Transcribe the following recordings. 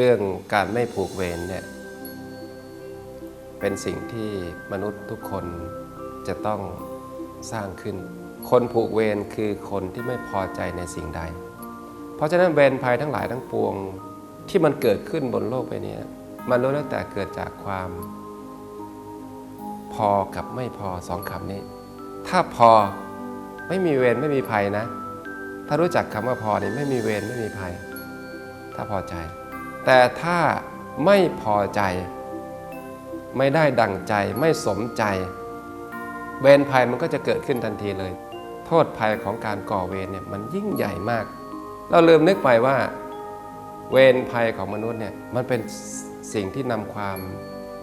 เรื่องการไม่ผูกเวรเนี่ยเป็นสิ่งที่มนุษย์ทุกคนจะต้องสร้างขึ้น คนผูกเวรคือคนที่ไม่พอใจในสิ่งใด เพราะฉะนั้นเวรภัยทั้งหลายทั้งปวงที่มันเกิดขึ้นบนโลกใบนี้มันล้วนแล้วแต่เกิดจากความ พอกับไม่พอสองคำนี้ ถ้าพอไม่มีเวรไม่มีภัยนะ ถ้ารู้จักคำว่าพอเนี่ยไม่มีเวรไม่มีภัย ถ้าพอใจ แต่ถ้าไม่พอใจ ไม่ได้ดังใจไม่สมใจ เวรภัยมันก็จะเกิดขึ้นทันทีเลย โทษภัยของการก่อเวรเนี่ยมันยิ่งใหญ่มาก เราลืมนึกไปว่า เวรภัยของมนุษย์เนี่ยมันเป็นสิ่งที่นำความ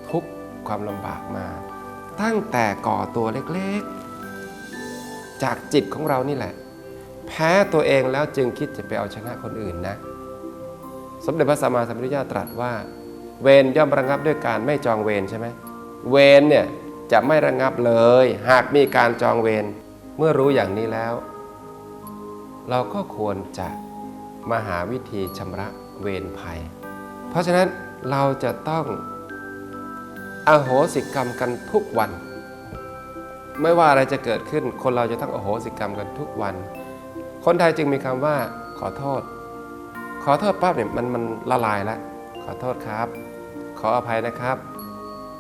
ทุกข์ความลำบากมา ตั้งแต่ก่อตัวเล็กๆ จากจิตของเรานี่แหละ แพ้ตัวเองแล้วจึงคิดจะไปเอาชนะคนอื่นนะ สมเด็จพระสัมมาสัมพุทธเจ้าตรัสว่า เวรย่อมระงับด้วยการไม่จองเวรใช่ไหมเวรเนี่ยจะไม่ระงับเลย หากมีการจองเวรเมื่อรู้อย่างนี้แล้ว เราก็ควรจะมาหาวิธีชำระเวรภัย เพราะฉะนั้นเราจะต้องอโหสิกรรมกันทุกวัน ไม่ว่าอะไรจะเกิดขึ้น คนเราจะต้องอโหสิกรรมกันทุกวัน คนไทยจึงมีคำว่าขอโทษ ขอโทษปั๊บเนี่ยมันมันละลายแล้วขอโทษครับ ขออภัยนะครับ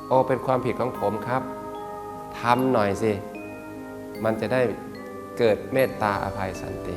โอเป็นความผิดของผมครับทำหน่อยสิ มันจะได้เกิดเมตตาอภัยสันติ